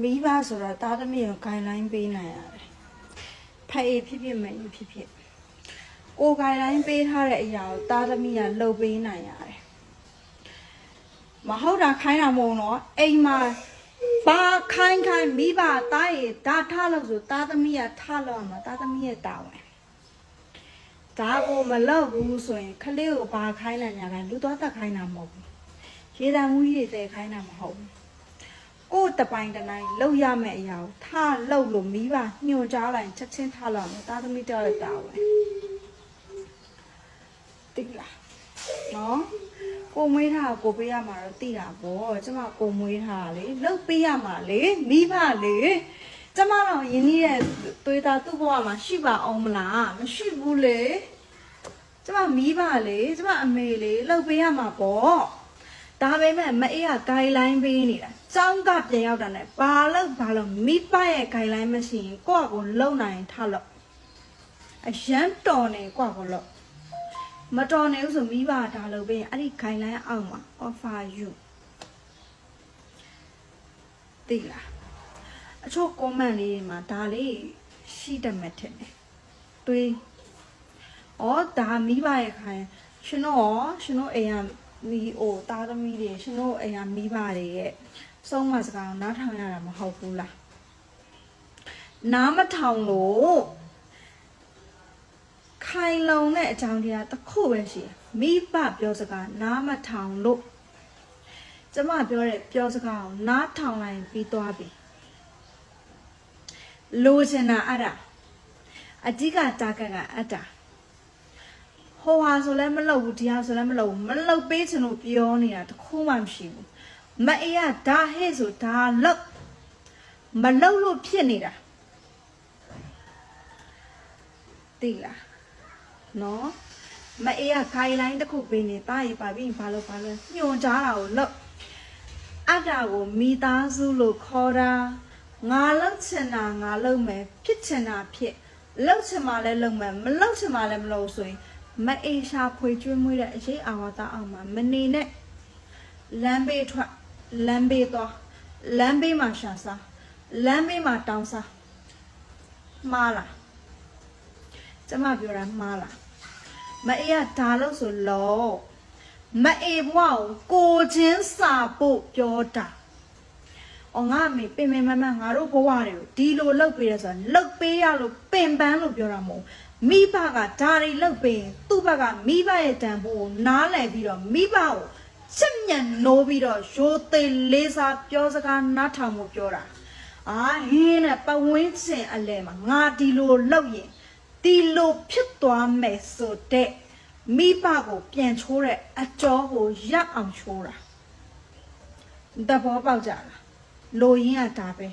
မိဘဆိုတာတားသမီးကို guideline ပေးနိုင်ရတယ်ဖအေးဖြစ်ဖြစ်မအေးဖြစ်ဖြစ်ကို guideline ပေးထားတဲ့အရာကိုတားသမီးကလုပ်ပေးနိုင်ရတယ်မဟုတ်တာခိုင်းတာမဟုတ်တော့အိမ်မှာဘာခိုင်းခိုင်းမိဘတားရဒါထားလို့ဆိုတားသမီးကထားလို့ရမှာတားသမီးရဲ့တာဝန်ဒါကိုမလုပ်ဘူးဆိုရင်ခလေးကိုဘာခိုင်းနိုင်ညာခိုင်းလူသွားတက်ခိုင်းတာမဟုတ်ဘူးရေတံမှုကြီးတွေတဲခိုင်းတာမဟုတ်ဘူးကို ယ်တပိုင်တနိုင်လောက်ရမယ့်အရာကိုထားလောက်လို့မိဘညွှန်ကြားလိုက်ချက်ချင်းထားလောက်မယ်သားသမီးတောက်ရတာပဲတိလားနော်ကိုမွေးထားကိုပေးရမှာတော့တိတာပေါ့ကျမကိုမွေးထားလေလောက်ပေးရမှာလေမိဘလေကျမတော့ယင်းကြီးရဲ့သွေးသားသူ့ဘဝမှာရှိပါအောင်မလားမရှိဘူးလေကျမမိဘလေကျမအမေလေလောက်ပေးရမှာပေါ့ဒါပေမဲ့မအေးက guideline ပေးနေတာ ကျောင်းကပြန်ရောက်တာနဲ့ဘာလို့ဘာလို့မိဘရဲ့ guideline မရှိရင်ကိုယ့်အကိုလုံနိုင်ရင်ထားလို့အရန်တော်နေကိုယ့်အကိုလို့မတော်နေဘူးဆိုမိဘကဒါလုပ်ပေးရင်အဲ့ဒီ guideline အောက်မှာ offer you သိလားအချို့ comment လေးတွေမှာဒါလေးရှိတယ်မဲ့ထင်တယ်တွေးဩဒါမိဘရဲ့ခိုင်းရှင်တို့ရောရှင်တို့အိမ်က မိအိုတာသမီးတွေရှင်တို့အိမ်ကမိဘတွေရဲ့ဆုံးမစကားကိုနားထောင်ရတာမဟုတ်ဘူးလားနားမထောင်လို့ခိုင်လုံတဲ့အကြောင်းတရားတစ်ခုပဲရှိတယ်မိဘပြောစကားနားမထောင်လို့ကျမပြောတဲ့ပြောစကားကိုနားထောင်လိုက်ရင်ပြီးသွားပြီလိုချင်တာအဲ့ဒါအဓိကတာကကအဲ့ဒါ ဟိုဟာဆိုလည်းမလုပ်ဘူးဒီဟာဆိုလည်းမလုပ်ဘူးမလုပ်ပေးချင်လို့ပြောနေတာတခုမှမရှိဘူးမအေးကဒါဟဲ့ဆိုဒါလုပ်မလုပ်လို့ဖြစ်နေတာတိလားနော်မအေးက guideline တစ်ခုပေးနေတာရေပါပြီးရင်ဘာလို့ဘာလို့ညွန်ကြားတာကိုလုပ်အတ္တကိုမိသားစုလို့ခေါ်တာငါလုပ်ချင်တာငါလုပ်မယ်ဖြစ်ချင်တာဖြစ်လုပ်ချင်မှလည်းလုပ်မယ်မလုပ်ချင်မှလည်းမလုပ်ဘူးဆိုရင် မအေရှာဖွေကျွေးမွေးတဲ့အရေးအာဝါဒအောင်မှာမနေနဲ့လမ်းဘေးထွက်လမ်းဘေးသွားလမ်းဘေးမှာရှာစားလမ်းဘေးမှာတောင်းစားမှားလားကျမပြောတာမှားလားမအေးကဒါလို့ဆိုလို့မအေးဘဝကိုကိုချင်းစာဖို့ပြောတာ။အော်ငါအမေပင်ပင်မမငါတို့ဘဝတွေကိုဒီလိုလှုပ်ပေးရဆိုတာလှုပ်ပေးရလို့ပင်ပန်းလို့ပြောတာမဟုတ်ဘူး မိဘကဒါတွေလှုပ်ပေးရင်သူ့ဘက်ကမိဘရဲ့တန်ဖိုးကိုနားလည်ပြီးတော့မိဘကိုချက်ညံနိုးပြီးတော့ရိုသေလေးစားပြောစကားနားထောင်မှုပြောတာအာဟင်းနဲ့ပဝင်းစင်အလဲမှာငါဒီလိုလှုပ်ရင်ဒီလိုဖြစ်သွားမယ်ဆိုတဲ့မိဘကိုပြန်ချိုးတဲ့အကြောကိုရပ်အောင်ချိုးတာတဘောပေါက်ကြလားလိုရင်းကဒါပဲ